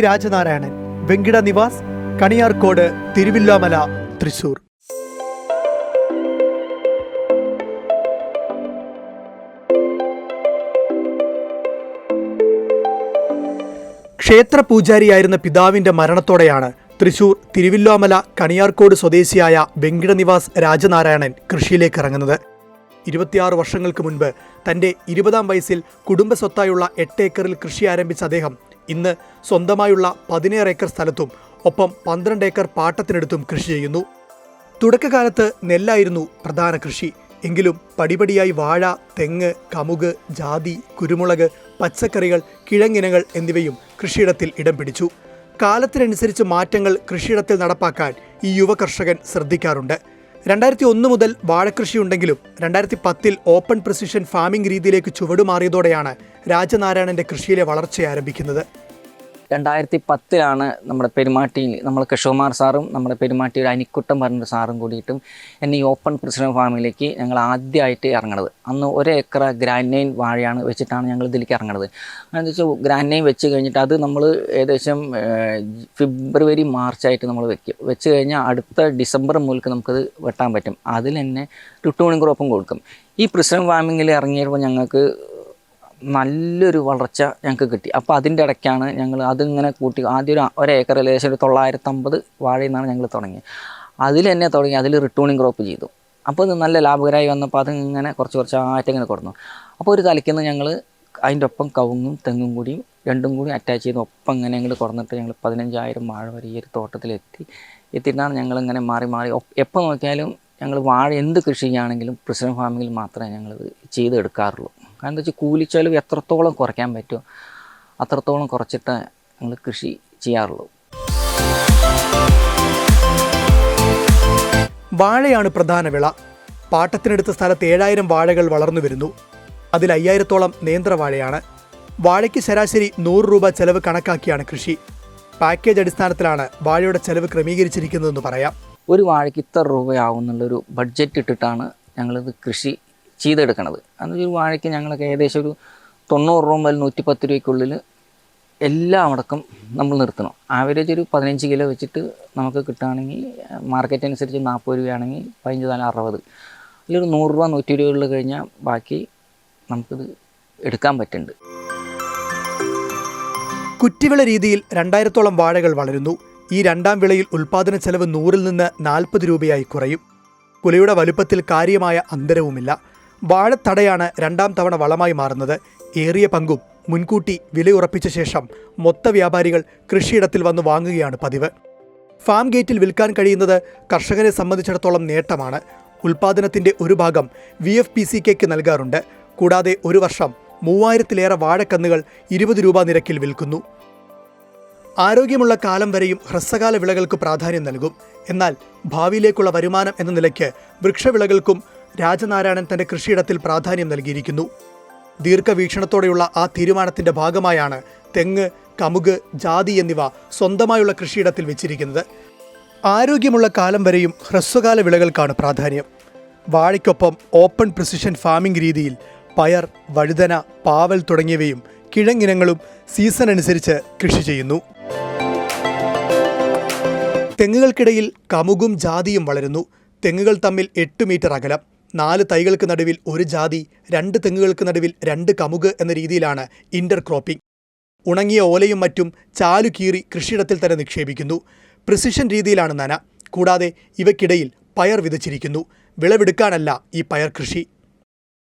രാജനാരായണൻ വെങ്കിട നിവാസ് കണിയാർക്കോട് തിരുവില്ലാമല തൃശൂർ. ക്ഷേത്ര പൂജാരിയായിരുന്ന പിതാവിന്റെ മരണത്തോടെയാണ് തൃശൂർ തിരുവില്ലോമല കണിയാർക്കോട് സ്വദേശിയായ വെങ്കിടനിവാസ് രാജനാരായണൻ കൃഷിയിലേക്ക് ഇറങ്ങുന്നത്. ഇരുപത്തിയാറ് വർഷങ്ങൾക്ക് മുൻപ് തന്റെ ഇരുപതാം വയസ്സിൽ കുടുംബസ്വത്തായുള്ള എട്ട് ഏക്കറിൽ കൃഷി ആരംഭിച്ച അദ്ദേഹം ഇന്ന് സ്വന്തമായുള്ള പതിനേഴ് ഏക്കർ സ്ഥലത്തും ഒപ്പം പന്ത്രണ്ട് ഏക്കർ പാട്ടത്തിനടുത്തും കൃഷി ചെയ്യുന്നു. തുടക്കകാലത്ത് നെല്ലായിരുന്നു പ്രധാന കൃഷി. എങ്കിലും പടിപടിയായി വാഴ തെങ്ങ് കമുക് ജാതി കുരുമുളക് പച്ചക്കറികൾ കിഴങ്ങിനങ്ങൾ എന്നിവയും കൃഷിയിടത്തിൽ ഇടം പിടിച്ചു. കാലത്തിനനുസരിച്ച് മാറ്റങ്ങൾ കൃഷിയിടത്തിൽ നടപ്പാക്കാൻ ഈ യുവ കർഷകൻ ശ്രദ്ധിക്കാറുണ്ട്. രണ്ടായിരത്തി ഒന്ന് മുതൽ വാഴക്കൃഷിയുണ്ടെങ്കിലും രണ്ടായിരത്തി പത്തിൽ ഓപ്പൺ പ്രിസിഷൻ ഫാമിംഗ് രീതിയിലേക്ക് ചുവടുമാറിയതോടെയാണ് രാജനാരായണന്റെ കൃഷിയിലെ വളർച്ച ആരംഭിക്കുന്നത് രണ്ടായിരത്തി പത്തിലാണ് നമ്മുടെ പെരുമാട്ടിയിൽ നമ്മൾ കിഷോമാർ സാറും നമ്മുടെ പെരുമാട്ടിയുടെ അനിക്കുട്ടം പറഞ്ഞൊരു സാറും കൂടിയിട്ടും എന്നെ ഈ ഓപ്പൺ പ്രസിഡന്റ് ഫാമിലേക്ക് ഞങ്ങൾ ആദ്യമായിട്ട് ഇറങ്ങണത്. അന്ന് ഒരു ഏക്കർ ഗ്രാൻഡൈൻ വാഴയാണ് വെച്ചിട്ടാണ് ഞങ്ങൾ ഇതിലേക്ക് ഇറങ്ങണത്. അതെന്ന് വെച്ചാൽ ഗ്രാൻഡൈൻ വെച്ച് കഴിഞ്ഞിട്ട് അത് നമ്മൾ ഏകദേശം ഫെബ്രുവരി മാർച്ചായിട്ട് നമ്മൾ വെക്കും. വെച്ച് കഴിഞ്ഞാൽ അടുത്ത ഡിസംബർ മുതൽക്ക് നമുക്കത് വെട്ടാൻ പറ്റും. അതിൽ തന്നെ ടുട്ടൂണിങ് ക്രോപ്പും കൊടുക്കും. ഈ പ്രസിഡന്റ് ഫാമിങ്ങിൽ ഇറങ്ങിയപ്പോൾ ഞങ്ങൾക്ക് നല്ലൊരു വളർച്ച ഞങ്ങൾക്ക് കിട്ടി. അപ്പോൾ അതിന്റെ ഇടയ്ക്കാണ് ഞങ്ങൾ അതിങ്ങനെ കൂട്ടി ആദ്യം ഒരു ഒരു ഏക്കർ ഏകദേശം ഒരു തൊള്ളായിരത്തമ്പത് വാഴയിൽ നിന്നാണ് ഞങ്ങൾ തുടങ്ങിയത് അതിൽ തന്നെ തുടങ്ങി അതിൽ റിട്ടൂണിങ് ക്രോപ്പ് ചെയ്തു. അപ്പോൾ അത് നല്ല ലാഭകരമായി വന്നപ്പോൾ അതിങ്ങനെ കുറച്ച് ആയിട്ട് ഇങ്ങനെ കൊടുന്നു. അപ്പോൾ ഒരു തലയ്ക്കുന്ന ഞങ്ങൾ അതിന്റെ ഒപ്പം കവുങ്ങും തെങ്ങും കൂടിയും രണ്ടും കൂടി അറ്റാച്ച് ചെയ്ത് ഒപ്പം ഇങ്ങനെ ഞങ്ങൾ കുറഞ്ഞിട്ട് ഞങ്ങൾ പതിനഞ്ചായിരം വാഴ വരെ ഈ ഒരു തോട്ടത്തിലെത്തി എത്തിയിട്ടാണ് ഞങ്ങളിങ്ങനെ മാറി മാറി. എപ്പോൾ നോക്കിയാലും ഞങ്ങൾ വാഴ എന്ത് കൃഷി ചെയ്യുകയാണെങ്കിലും പ്രസിഡൻ ഫാമിങ്ങിൽ മാത്രമേ ഞങ്ങളിത് ചെയ്തെടുക്കാറുള്ളൂ. കാരണം എന്താ വെച്ചാൽ കൂലിച്ചെലവ് എത്രത്തോളം കുറയ്ക്കാൻ പറ്റുമോ അത്രത്തോളം കുറച്ചിട്ട് ഞങ്ങൾ കൃഷി ചെയ്യാറുള്ളൂ. വാഴയാണ് പ്രധാന വിള. പാട്ടത്തിനെടുത്ത സ്ഥലത്ത് ഏഴായിരം വാഴകൾ വളർന്നു വരുന്നു. അതിൽ അയ്യായിരത്തോളം നേന്ത്രവാഴയാണ് വാഴയ്ക്ക് ശരാശരി നൂറ് രൂപ ചെലവ് കണക്കാക്കിയാണ് കൃഷി. പാക്കേജ് അടിസ്ഥാനത്തിലാണ് വാഴയുടെ ചെലവ് ക്രമീകരിച്ചിരിക്കുന്നതെന്ന് പറയാം. ഒരു വാഴയ്ക്ക് ഇത്ര രൂപയാവും എന്നുള്ളൊരു ബഡ്ജറ്റ് ഇട്ടിട്ടാണ് ഞങ്ങളിത് കൃഷി ചെയ്തെടുക്കണത്. അന്ന് ഒരു വാഴയ്ക്ക് ഞങ്ങളൊക്കെ ഏകദേശം ഒരു തൊണ്ണൂറ് രൂപ മുതൽ നൂറ്റിപ്പത്ത് രൂപയ്ക്കുള്ളിൽ എല്ലാം അടക്കം നമ്മൾ നിർത്തണം. ആവറേജ് ഒരു പതിനഞ്ച് കിലോ വെച്ചിട്ട് നമുക്ക് കിട്ടുകയാണെങ്കിൽ മാർക്കറ്റ് അനുസരിച്ച് നാൽപ്പത് രൂപയാണെങ്കിൽ പതിനഞ്ച് നാല് അറുപത്. അതിലൊരു നൂറ് രൂപ നൂറ്റി ഇരുപതിൽ കഴിഞ്ഞാൽ ബാക്കി നമുക്കിത് എടുക്കാൻ പറ്റുന്നുണ്ട്. കുറ്റിവിള രീതിയിൽ രണ്ടായിരത്തോളം വാഴകൾ വളരുന്നു. ഈ രണ്ടാം വിളയിൽ ഉൽപാദന ചെലവ് നൂറിൽ നിന്ന് നാൽപ്പത് രൂപയായി കുറയും. കുലയുടെ വലുപ്പത്തിൽ കാര്യമായ അന്തരവുമില്ല. വാഴത്തടയാണ് രണ്ടാം തവണ വളമായി മാറുന്നത്. ഏറിയ പങ്കും മുൻകൂട്ടി വിലയുറപ്പിച്ച ശേഷം മൊത്ത വ്യാപാരികൾ കൃഷിയിടത്തിൽ വന്ന് വാങ്ങുകയാണ് പതിവ്. ഫാം ഗേറ്റിൽ വിൽക്കാൻ കഴിയുന്നത് കർഷകരെ സംബന്ധിച്ചിടത്തോളം നേട്ടമാണ്. ഉൽപാദനത്തിന്റെ ഒരു ഭാഗം വി എഫ് പി സി കെക്ക് നൽകാറുണ്ട്. കൂടാതെ ഒരു വർഷം മൂവായിരത്തിലേറെ വാഴക്കന്നുകൾ ഇരുപത് രൂപ നിരക്കിൽ വിൽക്കുന്നു. ആരോഗ്യമുള്ള കാലം വരെയും ഹ്രസ്വകാല വിളകൾക്ക് പ്രാധാന്യം നൽകും. എന്നാൽ ഭാവിയിലേക്കുള്ള വരുമാനം എന്ന നിലയ്ക്ക് വൃക്ഷവിളകൾക്കും രാജനാരായണൻ തന്റെ കൃഷിയിടത്തിൽ പ്രാധാന്യം നൽകിയിരിക്കുന്നു. ദീർഘവീക്ഷണത്തോടെയുള്ള ആ തീരുമാനത്തിന്റെ ഭാഗമായാണ് തെങ്ങ് കമുക് ജാതി എന്നിവ സ്വന്തമായുള്ള കൃഷിയിടത്തിൽ വെച്ചിരിക്കുന്നത്. ആരോഗ്യമുള്ള കാലം വരെയും ഹ്രസ്വകാല വിളകൾക്കാണ് പ്രാധാന്യം. വാഴയ്ക്കൊപ്പം ഓപ്പൺ പ്രിസിഷൻ ഫാമിംഗ് രീതിയിൽ പയർ വഴുതന പാവൽ തുടങ്ങിയവയും കിഴങ്ങിനങ്ങളും സീസൺ അനുസരിച്ച് കൃഷി ചെയ്യുന്നു. തെങ്ങുകൾക്കിടയിൽ കമുകും ജാതിയും വളരുന്നു. തെങ്ങുകൾ തമ്മിൽ എട്ട് മീറ്റർ അകലം. നാല് തൈകൾക്ക് നടുവിൽ ഒരു ജാതി രണ്ട് തെങ്ങുകൾക്ക് നടുവിൽ രണ്ട് കമുക് എന്ന രീതിയിലാണ് ഇന്റർ ക്രോപ്പിംഗ് ഉണങ്ങിയ ഓലയും മറ്റും ചാലു കീറി കൃഷിയിടത്തിൽ തന്നെ നിക്ഷേപിക്കുന്നു. പ്രിസിഷൻ രീതിയിലാണ് നന. കൂടാതെ ഇവയ്ക്കിടയിൽ പയർ വിതച്ചിരിക്കുന്നു. വിളവെടുക്കാനല്ല ഈ പയർ കൃഷി.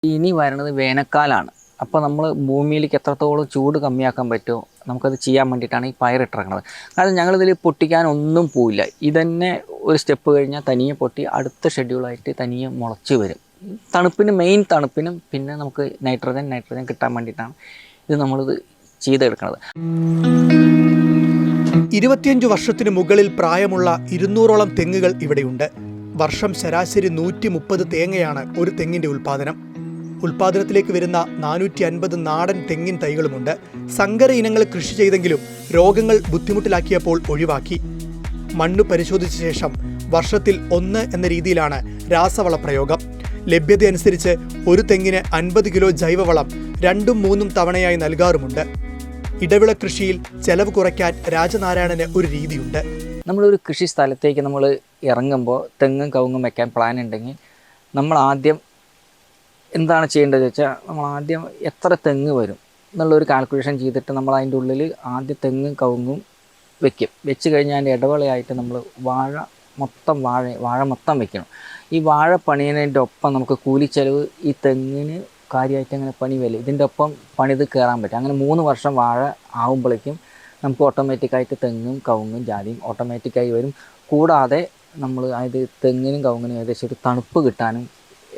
ഇനി വരുന്നത് വേനൽക്കാലമാണ് അപ്പോൾ നമ്മൾ ഭൂമിയിലേക്ക് എത്രത്തോളം ചൂട് കമ്മിയാക്കാൻ പറ്റുമോ നമുക്കത് ചെയ്യാൻ വേണ്ടിയിട്ടാണ് ഈ പയറിട്ടിറങ്ങുന്നത് കാരണം ഞങ്ങളിതിൽ പൊട്ടിക്കാനൊന്നും പോയില്ല ഇതന്നെ ഒരു സ്റ്റെപ്പ് കഴിഞ്ഞാൽ തനിയെ പൊട്ടി അടുത്ത ഷെഡ്യൂളായിട്ട് തനിയെ മുളച്ച് വരും. തണുപ്പിന് മെയിൻ തണുപ്പിനും പിന്നെ നമുക്ക് നൈട്രജൻ നൈട്രജൻ കിട്ടാൻ വേണ്ടിയിട്ടാണ് ഇത് നമ്മളിത് ചെയ്തെടുക്കുന്നത് ഇരുപത്തിയഞ്ച് വർഷത്തിന് മുകളിൽ പ്രായമുള്ള ഇരുന്നൂറോളം തെങ്ങുകൾ ഇവിടെയുണ്ട്. വർഷം ശരാശരി നൂറ്റി മുപ്പത് തേങ്ങയാണ് ഒരു തെങ്ങിന്റെ ഉൽപാദനം ഉൽപാദനത്തിലേക്ക് വരുന്ന നാനൂറ്റി അൻപത് നാടൻ തെങ്ങിൻ തൈകളുമുണ്ട്. സങ്കര ഇനങ്ങൾ കൃഷി ചെയ്തെങ്കിലും രോഗങ്ങൾ ബുദ്ധിമുട്ടിലാക്കിയപ്പോൾ ഒഴിവാക്കി. മണ്ണ് പരിശോധിച്ച ശേഷം വർഷത്തിൽ ഒന്ന് എന്ന രീതിയിലാണ് രാസവള പ്രയോഗം. ലഭ്യതയനുസരിച്ച് ഒരു തെങ്ങിന് അൻപത് കിലോ ജൈവവളം രണ്ടും മൂന്നും തവണയായി നൽകാറുമുണ്ട്. ഇടവിള കൃഷിയിൽ ചെലവ് കുറയ്ക്കാൻ രാജനാരായണന് ഒരു രീതിയുണ്ട്. നമ്മളൊരു കൃഷി സ്ഥലത്തേക്ക് നമ്മൾ ഇറങ്ങുമ്പോൾ തെങ്ങും കവുങ്ങും വെക്കാൻ പ്ലാൻ ഉണ്ടെങ്കിൽ നമ്മൾ ആദ്യം എന്താണ് ചെയ്യേണ്ടത് വെച്ചാൽ നമ്മൾ ആദ്യം എത്ര തെങ്ങ് വരും എന്നുള്ളൊരു കാൽക്കുലേഷൻ ചെയ്തിട്ട് നമ്മൾ അതിന്റെ ഉള്ളിൽ ആദ്യം തെങ്ങും കവുങ്ങും വെക്കും. വെച്ച് കഴിഞ്ഞാൽ അതിന്റെ ഇടവേളയായിട്ട് നമ്മൾ വാഴ മൊത്തം വാഴ വാഴ മൊത്തം വെക്കണം. ഈ വാഴ പണിയുന്നതിന്റെ ഒപ്പം നമുക്ക് കൂലി കൂലിച്ചെലവ് ഈ തെങ്ങിന് കാര്യമായിട്ട് അങ്ങനെ പണി വരില്ല. ഇതിന്റെ ഒപ്പം പണിത് കയറാൻ പറ്റും. അങ്ങനെ മൂന്ന് വർഷം വാഴ ആകുമ്പോഴേക്കും നമുക്ക് ഓട്ടോമാറ്റിക്കായിട്ട് തെങ്ങും കവുങ്ങും ജാതിയും ഓട്ടോമാറ്റിക്കായി വരും. കൂടാതെ നമ്മൾ അതായത് തെങ്ങിനും കവുങ്ങിനും ഏകദേശം ഒരു തണുപ്പ് കിട്ടാനും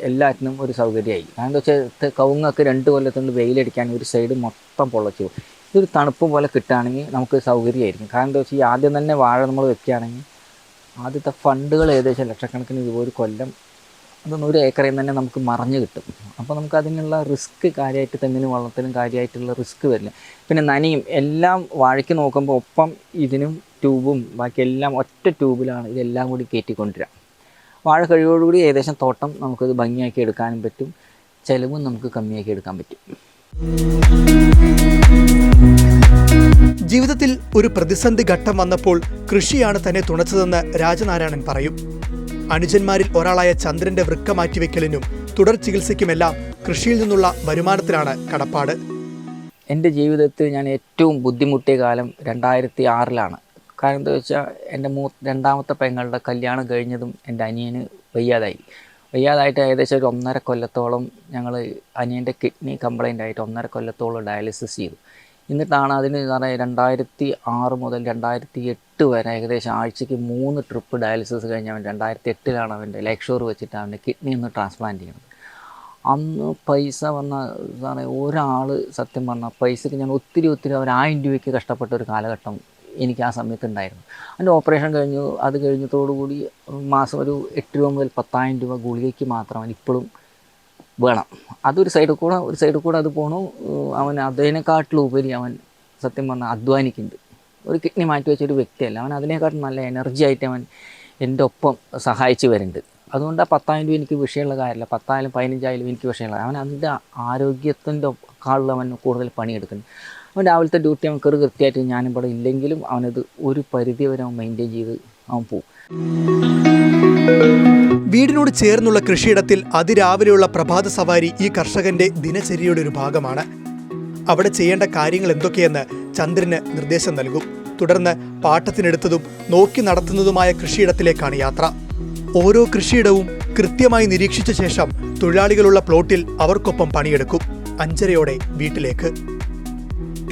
എല്ലാറ്റിനും ഒരു സൗകര്യമായി. കാരണം എന്താ വെച്ചാൽ കവുങ്ങൊക്കെ രണ്ട് കൊല്ലത്തുകൊണ്ട് വെയിലടിക്കാൻ ഒരു സൈഡ് മൊത്തം പൊള്ളച്ചു. ഇതൊരു തണുപ്പ് പോലെ കിട്ടുകയാണെങ്കിൽ നമുക്ക് സൗകര്യമായിരിക്കും. കാരണം എന്താ വെച്ചാൽ ഈ ആദ്യം തന്നെ വാഴ നമ്മൾ വെക്കുകയാണെങ്കിൽ ആദ്യത്തെ ഫണ്ടുകൾ ഏകദേശം ലക്ഷക്കണക്കിന് രൂപ ഒരു കൊല്ലം അതൊന്നും ഒരു ഏക്കറിൽ തന്നെ നമുക്ക് മറിഞ്ഞ് കിട്ടും. അപ്പോൾ നമുക്ക് അതിനുള്ള റിസ്ക് കാര്യമായിട്ട് തെങ്ങിനും വള്ളത്തിനും കാര്യമായിട്ടുള്ള റിസ്ക് വരില്ല. പിന്നെ നനയും എല്ലാം വാഴയ്ക്ക് നോക്കുമ്പോൾ ഒപ്പം ഇതിനും ട്യൂബും ബാക്കി എല്ലാം ഒറ്റ ട്യൂബിലാണ് ഇതെല്ലാം കൂടി കയറ്റിക്കൊണ്ടിരിക്കുക വാഴ കഴിവോടുകൂടി ഏകദേശം തോട്ടം നമുക്കത് ഭംഗിയാക്കി എടുക്കാനും പറ്റും. ചിലവും നമുക്ക് കമ്മിയാക്കി എടുക്കാൻ പറ്റും. ജീവിതത്തിൽ ഒരു പ്രതിസന്ധി ഘട്ടം വന്നപ്പോൾ കൃഷിയാണ് തന്നെ തുണച്ചതെന്ന് രാജനാരായണൻ പറയും. അനുജന്മാരിൽ ഒരാളായ ചന്ദ്രന്റെ വൃക്ക മാറ്റിവെക്കലിനും തുടർ ചികിത്സയ്ക്കുമെല്ലാം കൃഷിയിൽ നിന്നുള്ള വരുമാനത്തിലാണ് കടപ്പാട്. എന്റെ ജീവിതത്തിൽ ഞാൻ ഏറ്റവും ബുദ്ധിമുട്ടിയ കാലം രണ്ടായിരത്തി ആറിലാണ്. കാരണം എന്താ വെച്ചാൽ എന്റെ മൂ രണ്ടാമത്തെ പെങ്ങളുടെ കല്യാണം കഴിഞ്ഞതും എന്റെ അനിയന് വയ്യാതായി. വയ്യാതായിട്ട് ഏകദേശം ഒരു ഒന്നര കൊല്ലത്തോളം ഞങ്ങൾ അനിയന്റെ കിഡ്നി കംപ്ലൈന്റ് ആയിട്ട് ഒന്നര കൊല്ലത്തോളം ഡയാലിസിസ് ചെയ്തു. എന്നിട്ടാണ് അതിന് പറഞ്ഞാൽ രണ്ടായിരത്തി ആറ് മുതൽ രണ്ടായിരത്തി എട്ട് വരെ ഏകദേശം ആഴ്ചയ്ക്ക് മൂന്ന് ട്രിപ്പ് ഡയാലിസിസ് കഴിഞ്ഞ് അവൻ രണ്ടായിരത്തി എട്ടിലാണ് അവന്റെ ലേക്ഷോർ വെച്ചിട്ട് അവന്റെ കിഡ്നി ഒന്ന് ട്രാൻസ്പ്ലാന്റ് ചെയ്യുന്നത്. അന്ന് പൈസ വന്ന സാറേ ഒരാൾ സത്യം പറഞ്ഞാൽ പൈസയ്ക്ക് ഞാൻ ഒത്തിരി ഒത്തിരി അവർ ആയിരം രൂപയ്ക്ക് കഷ്ടപ്പെട്ട ഒരു കാലഘട്ടം എനിക്ക് ആ സമയത്ത് ഉണ്ടായിരുന്നു. അതിന്റെ ഓപ്പറേഷൻ കഴിഞ്ഞു. അത് കഴിഞ്ഞതോടുകൂടി മാസം ഒരു എട്ട് രൂപ മുതൽ പത്തായിരം രൂപ ഗുളികയ്ക്ക് മാത്രം ഇപ്പോഴും വേണം. അതൊരു സൈഡിൽ കൂടെ ഒരു സൈഡിൽ കൂടെ അത് പോണു. അവൻ അതിനെക്കാട്ടിലുപരി അവൻ സത്യം പറഞ്ഞാൽ അധ്വാനിക്കുന്നുണ്ട്. ഒരു കിഡ്നി മാറ്റി വെച്ച ഒരു വ്യക്തിയല്ല. അവൻ അതിനെക്കാട്ടും നല്ല എനർജി ആയിട്ട് അവൻ എന്റെ ഒപ്പം സഹായിച്ചു വരുന്നുണ്ട്. അതുകൊണ്ട് ആ പത്തായിരം രൂപ എനിക്ക് വിഷയമുള്ള കാര്യമില്ല. പത്തായാലും പതിനഞ്ചായാലും എനിക്ക് വിഷയമുള്ള അവൻ അതിന്റെ ആരോഗ്യത്തിന്റെ കാളിൽ അവൻ കൂടുതൽ പണിയെടുക്കുന്നു അവൻ രാവിലത്തെ ഡ്യൂട്ടി അവൻ കയറി കൃത്യമായിട്ട് ഞാനിവിടെ ഇല്ലെങ്കിലും അവനത് ഒരു പരിധി വരെ അവൻ മെയിന്റെയിൻ ചെയ്ത് അവൻ പോകും വീടിനോട് ചേർന്നുള്ള കൃഷിയിടത്തിൽ അതിരാവിലെയുള്ള പ്രഭാത സവാരി ഈ കർഷകന്റെ ദിനചര്യയുടെ ഒരു ഭാഗമാണ്. അവിടെ ചെയ്യേണ്ട കാര്യങ്ങൾ എന്തൊക്കെയെന്ന് ചന്ദ്രന് നിർദ്ദേശം നൽകും. തുടർന്ന് പാട്ടത്തിനെടുത്തതും നോക്കി നടത്തുന്നതുമായ കൃഷിയിടത്തിലേക്കാണ് യാത്ര. ഓരോ കൃഷിയിടവും കൃത്യമായി നിരീക്ഷിച്ച ശേഷം തൊഴിലാളികളുള്ള പ്ലോട്ടിൽ അവർക്കൊപ്പം പണിയെടുക്കും. അഞ്ചരയോടെ വീട്ടിലേക്ക്.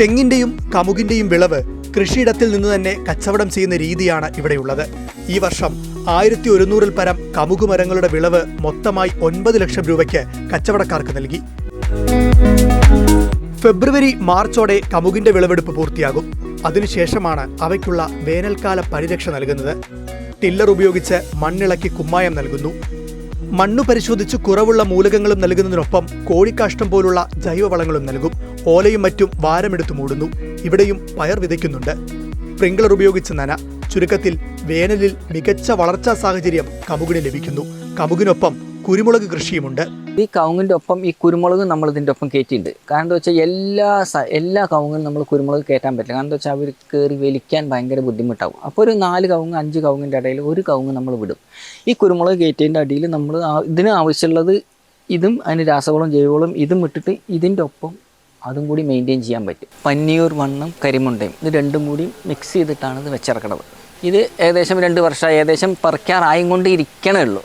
തെങ്ങിന്റെയും കമുകിന്റെയും വിളവ് കൃഷിയിടത്തിൽ നിന്ന് തന്നെ കച്ചവടം ചെയ്യുന്ന രീതിയാണ് ഇവിടെയുള്ളത്. ഈ വർഷം ആയിരത്തി ഒരുന്നൂറിൽ പരം കമുക് മരങ്ങളുടെ വിളവ് മൊത്തമായി ഒൻപത് ലക്ഷം രൂപയ്ക്ക് കച്ചവടക്കാർക്ക് നൽകി. ഫെബ്രുവരി മാർച്ചോടെ കമുകിന്റെ വിളവെടുപ്പ് പൂർത്തിയാകും. അതിനുശേഷമാണ് അവയ്ക്കുള്ള വേനൽക്കാല പരിരക്ഷ നൽകുന്നത്. ടില്ലർ ഉപയോഗിച്ച് മണ്ണിളക്കി കുമ്മായം നൽകുന്നു. മണ്ണു പരിശോധിച്ച് കുറവുള്ള മൂലകങ്ങളും നൽകുന്നതിനൊപ്പം കോഴിക്കാഷ്ടം പോലുള്ള ജൈവവളങ്ങളും നൽകും. ഓലയും മറ്റും വാരമെടുത്തു മൂടുന്നു. ഇവിടെയും പയർ വിതയ്ക്കുന്നുണ്ട്. സ്പ്രിംഗ്ലർ ഉപയോഗിച്ച് നന ചുരുക്കത്തിൽ വേനലിൽ മികച്ച വളർച്ചാ സാഹചര്യം കമുകിന് ലഭിക്കുന്നു. കമുകിനൊപ്പം കുരുമുളക് കൃഷിയുമുണ്ട്. ഈ കവുങ്ങിന്റെ ഒപ്പം ഈ കുരുമുളക് നമ്മൾ ഇതിന്റെ ഒപ്പം കയറ്റിയിട്ടുണ്ട്. കാരണം എന്താ വെച്ചാൽ എല്ലാ എല്ലാ കവുങ്ങിനും നമ്മൾ കുരുമുളക് കയറ്റാൻ പറ്റില്ല. കാരണം എന്താ വെച്ചാൽ അവർ കയറി വലിക്കാൻ ഭയങ്കര ബുദ്ധിമുട്ടാവും. അപ്പോൾ ഒരു നാല് കവുങ്ങ് അഞ്ച് കവുങ്ങിന്റെ ഇടയിൽ ഒരു കവുങ്ങ് നമ്മൾ വിടും. ഈ കുരുമുളക് കയറ്റിയതിന്റെ അടിയിൽ നമ്മൾ ഇതിന് ആവശ്യമുള്ളത് ഇതും അതിന് രാസവളവും ജൈവവളവും ഇതും ഇട്ടിട്ട് ഇതിന്റെ ഒപ്പം അതും കൂടി മെയിന്റെയിൻ ചെയ്യാൻ പറ്റും. പന്നിയൂർ വണ്ണം കരിമുണ്ടയും ഇത് രണ്ടും കൂടി മിക്സ് ചെയ്തിട്ടാണ് ഇത് വെച്ചിറക്കണത്. ഇത് ഏകദേശം രണ്ട് വർഷമായി ഏകദേശം പറിക്കാറായും കൊണ്ട് ഇരിക്കണേ ഉള്ളൂ.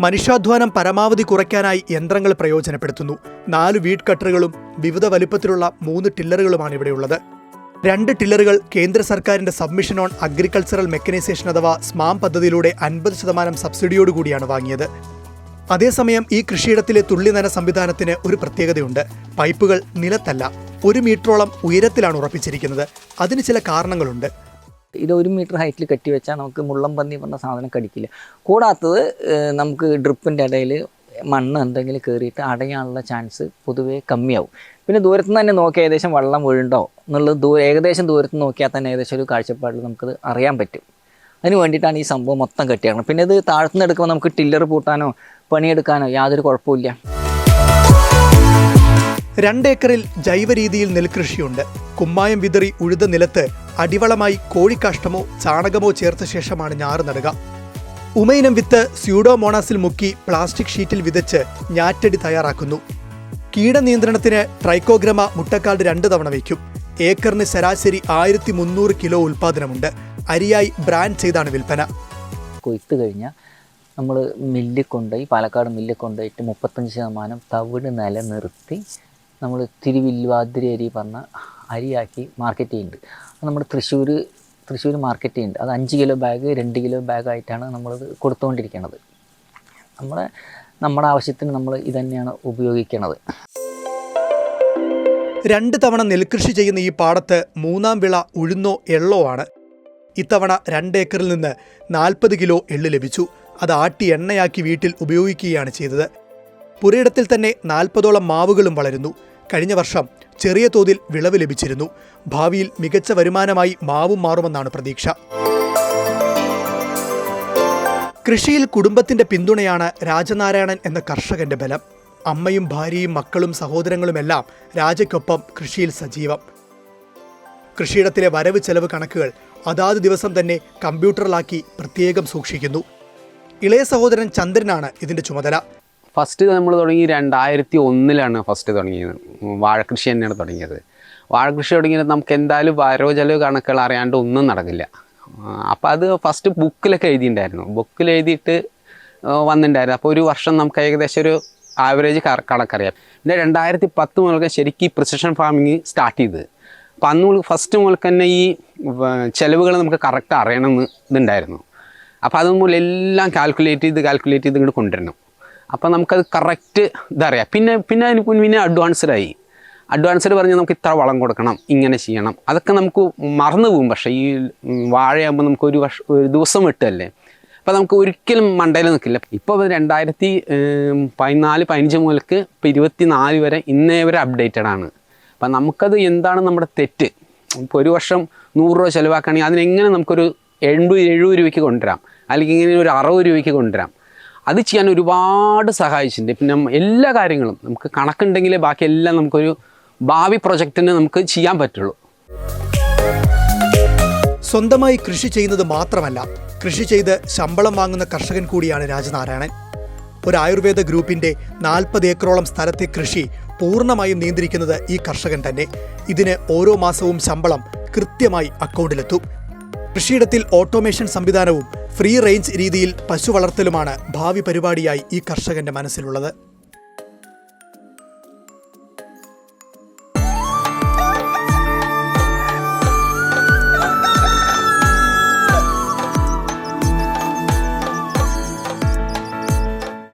മനുഷ്യാധ്വാനം പരമാവധി കുറയ്ക്കാനായി യന്ത്രങ്ങൾ പ്രയോജനപ്പെടുത്തുന്നു. നാല് വീഡ് കട്ടറുകളും വിവിധ വലുപ്പത്തിലുള്ള മൂന്ന് ടില്ലറുകളുമാണ് ഇവിടെയുള്ളത് രണ്ട് ടില്ലറുകൾ കേന്ദ്ര സർക്കാരിന്റെ സബ്മിഷൻ ഓൺ അഗ്രികൾച്ചറൽ മെക്കനൈസേഷൻ അഥവാ സ്മാം പദ്ധതിയിലൂടെ അൻപത് ശതമാനം സബ്സിഡിയോടുകൂടിയാണ് വാങ്ങിയത്. അതേസമയം ഈ കൃഷിയിടത്തിലെ തുള്ളിനന സംവിധാനത്തിന് ഒരു പ്രത്യേകതയുണ്ട്. പൈപ്പുകൾ നിലത്തല്ല ഒരു മീറ്ററോളം ഉയരത്തിലാണ് ഉറപ്പിച്ചിരിക്കുന്നത്. അതിന് ചില കാരണങ്ങളുണ്ട്. ഇത് ഒരു മീറ്റർ ഹൈറ്റിൽ കെട്ടി വെച്ചാൽ നമുക്ക് മുള്ളം പന്നി പറഞ്ഞ സാധനം കടിക്കില്ല. കൂടാത്തത് നമുക്ക് ഡ്രിപ്പിന്റെ ഇടയിൽ മണ്ണ് എന്തെങ്കിലും കയറിയിട്ട് അടയാനുള്ള ചാൻസ് പൊതുവേ കമ്മിയാവും. പിന്നെ ദൂരത്ത് നിന്ന് തന്നെ നോക്കി ഏകദേശം വെള്ളം ഒഴുണ്ടോ എന്നുള്ളത് ദൂ ഏകദേശം ദൂരത്ത് നോക്കിയാൽ തന്നെ ഏകദേശം ഒരു കാഴ്ചപ്പാടിൽ നമുക്കത് അറിയാൻ പറ്റും. അതിന് വേണ്ടിയിട്ടാണ് ഈ സംഭവം മൊത്തം കെട്ടിയാണ് പിന്നെ ഇത് താഴ്ത്തുനിന്ന് എടുക്കുമ്പോൾ നമുക്ക് ടില്ലർ പൂട്ടാനോ പണിയെടുക്കാനോ യാതൊരു കുഴപ്പമില്ല രണ്ടേക്കറിൽ ജൈവരീതിയിൽ നെൽകൃഷിയുണ്ട്. കുമ്മായം വിതറി ഉഴുത നിലത്ത് അടിവളമായി കോഴിക്കാഷ്ടമോ ചാണകമോ ചേർത്ത ശേഷമാണ് ഞാറ് നടുക. ഉമയിനം വിത്ത് സ്യൂഡോമോണാസിൽ മുക്കി പ്ലാസ്റ്റിക് ഷീറ്റിൽ വിതച്ച് ഞാറ്റടി തയ്യാറാക്കുന്നു. കീടനിയന്ത്രണത്തിന് ട്രൈക്കോഗ്രമ മുട്ടക്കാട് രണ്ട് തവണ വയ്ക്കും. ഏക്കറിന് ശരാശരി ആയിരത്തി മുന്നൂറ് കിലോ ഉൽപ്പാദനമുണ്ട് അരിയായി ബ്രാൻഡ് ചെയ്താണ് വിൽപ്പന. കൊയ്ത്ത് കഴിഞ്ഞാൽ നമ്മൾ മില്ലിൽ കൊണ്ടുപോയി പാലക്കാട് മില്ലിൽ കൊണ്ടുപോയിട്ട് മുപ്പത്തഞ്ച് ശതമാനം തവിട് നിലനിർത്തി നമ്മൾ തിരുവില്ലുവാതിരി അരി പറഞ്ഞ അരിയാക്കി മാർക്കറ്റ് ചെയ്യുന്നുണ്ട്. അത് നമ്മുടെ തൃശ്ശൂർ തൃശ്ശൂർ മാർക്കറ്റ് ചെയ്യുന്നുണ്ട്. അത് അഞ്ച് കിലോ ബാഗ് രണ്ട് കിലോ ബാഗായിട്ടാണ് നമ്മളത് കൊടുത്തുകൊണ്ടിരിക്കുന്നത് നമ്മുടെ നമ്മുടെ ആവശ്യത്തിന് നമ്മൾ ഇതന്നെയാണ് ഉപയോഗിക്കുന്നത് രണ്ട് തവണ നെൽകൃഷി ചെയ്യുന്ന ഈ പാടത്ത് മൂന്നാം വിള ഉഴുന്നോ എള്ളോ ആണ്. ഇത്തവണ രണ്ടേക്കറിൽ നിന്ന് നാൽപ്പത് കിലോ എള്ള് ലഭിച്ചു. അത് ആട്ടി എണ്ണയാക്കി വീട്ടിൽ ഉപയോഗിക്കുകയാണ് ചെയ്തത്. പുരയിടത്തിൽ തന്നെ നാൽപ്പതോളം മാവുകളും വളരുന്നു. കഴിഞ്ഞ വർഷം ചെറിയ തോതിൽ വിളവ് ലഭിച്ചിരുന്നു. ഭാവിയിൽ മികച്ച വരുമാനമായി മാവും മാറുമെന്നാണ് പ്രതീക്ഷ. കൃഷിയിൽ കുടുംബത്തിന്റെ പിന്തുണയാണ് രാജനാരായണൻ എന്ന കർഷകന്റെ ബലം. അമ്മയും ഭാര്യയും മക്കളും സഹോദരങ്ങളുമെല്ലാം രാജയ്ക്കൊപ്പം കൃഷിയിൽ സജീവം. കൃഷിയിടത്തിലെ വരവ് ചെലവ് കണക്കുകൾ അതാത് ദിവസം തന്നെ കമ്പ്യൂട്ടറിലാക്കി പ്രത്യേകം സൂക്ഷിക്കുന്നു. ഇളയ സഹോദരൻ ചന്ദ്രനാണ് ഇതിന്റെ ചുമതല. ഫസ്റ്റ് നമ്മൾ തുടങ്ങി രണ്ടായിരത്തി ഒന്നിലാണ് ഫസ്റ്റ് തുടങ്ങിയത്. വാഴകൃഷി തന്നെയാണ് തുടങ്ങിയത്. വാഴകൃഷി തുടങ്ങിയത് നമുക്ക് എന്തായാലും വരവ് ചെലവ് കണക്കുകൾ അറിയാണ്ട് ഒന്നും നടക്കില്ല. അപ്പോൾ അത് ഫസ്റ്റ് ബുക്കിലൊക്കെ എഴുതിയിട്ടുണ്ടായിരുന്നു ബുക്കിൽ എഴുതിയിട്ട് വന്നിട്ടുണ്ടായിരുന്നു അപ്പോൾ ഒരു വർഷം നമുക്ക് ഏകദേശം ഒരു ആവറേജ് കണക്കറിയാം. പിന്നെ രണ്ടായിരത്തി പത്ത് മുതൽക്ക് ശരിക്കും ഈ പ്രിസിഷൻ ഫാമിങ് സ്റ്റാർട്ട് ചെയ്തത് അപ്പം അന്ന് ഫസ്റ്റ് മുതൽക്ക് തന്നെ ഈ ചിലവുകൾ നമുക്ക് കറക്റ്റ് അറിയണമെന്ന് ഇതുണ്ടായിരുന്നു. അപ്പോൾ മൂലം എല്ലാം കാൽക്കുലേറ്റ് ചെയ്ത് കാൽക്കുലേറ്റ് ചെയ്ത് ഇങ്ങോട്ട് കൊണ്ടുവരണം. അപ്പോൾ നമുക്കത് കറക്റ്റ് ഇതറിയാം പിന്നെ പിന്നെ അതിന് പിന്നെ അഡ്വാൻസ്ഡായി അഡ്വാൻസ്ഡ് പറഞ്ഞാൽ നമുക്ക് ഇത്ര വളം കൊടുക്കണം ഇങ്ങനെ ചെയ്യണം. അതൊക്കെ നമുക്ക് മറന്നു പോകും. പക്ഷേ ഈ വാഴയാകുമ്പോൾ നമുക്ക് ഒരു വർഷം ഒരു ദിവസം വിട്ടല്ലേ അപ്പോൾ നമുക്ക് ഒരിക്കലും മണ്ടയിൽ നിൽക്കില്ല. ഇപ്പോൾ രണ്ടായിരത്തി പതിനാല് പതിനഞ്ച് മുതൽക്ക് ഇപ്പോൾ ഇരുപത്തി നാല് വരെ ഇന്നേ വരെ അപ്ഡേറ്റഡ് ആണ്. അപ്പം നമുക്കത് എന്താണ് നമ്മുടെ തെറ്റ്? ഇപ്പോൾ ഒരു വർഷം നൂറ് രൂപ ചിലവാക്കുകയാണെങ്കിൽ അതിനെങ്ങനെ നമുക്കൊരു എൺപത് എഴുപത് രൂപയ്ക്ക് കൊണ്ടുവരാം. അല്ലെങ്കിൽ ഇങ്ങനെ ഒരു അറുപത് രൂപയ്ക്ക് കൊണ്ടുവരാം. അത് ചെയ്യാൻ ഒരുപാട് സഹായിച്ചിട്ടുണ്ട്. പിന്നെ എല്ലാ കാര്യങ്ങളും നമുക്ക് കണക്കുണ്ടെങ്കിലേ ബാക്കിയെല്ലാം നമുക്കൊരു ഭാവി പ്രൊജക്റ്റിന് നമുക്ക് ചെയ്യാൻ പറ്റുള്ളൂ. സ്വന്തമായി കൃഷി ചെയ്യുന്നത് മാത്രമല്ല കൃഷി ചെയ്ത് ശമ്പളം വാങ്ങുന്ന കർഷകൻ കൂടിയാണ് രാജനാരായണൻ. ഒരു ആയുർവേദ ഗ്രൂപ്പിന്റെ നാൽപ്പത് ഏക്കറോളം സ്ഥലത്തെ കൃഷി പൂർണമായും നിയന്ത്രിക്കുന്നത് ഈ കർഷകൻ തന്നെ. ഇതിന് ഓരോ മാസവും ശമ്പളം കൃത്യമായി അക്കൗണ്ടിലെത്തും. കൃഷിയിടത്തിൽ ഓട്ടോമേഷൻ സംവിധാനവും ഫ്രീ റേഞ്ച് രീതിയിൽ പശു വളർത്തലുമാണ് ഭാവി പരിപാടിയായി ഈ കർഷകന്റെ മനസ്സിലുള്ളത്.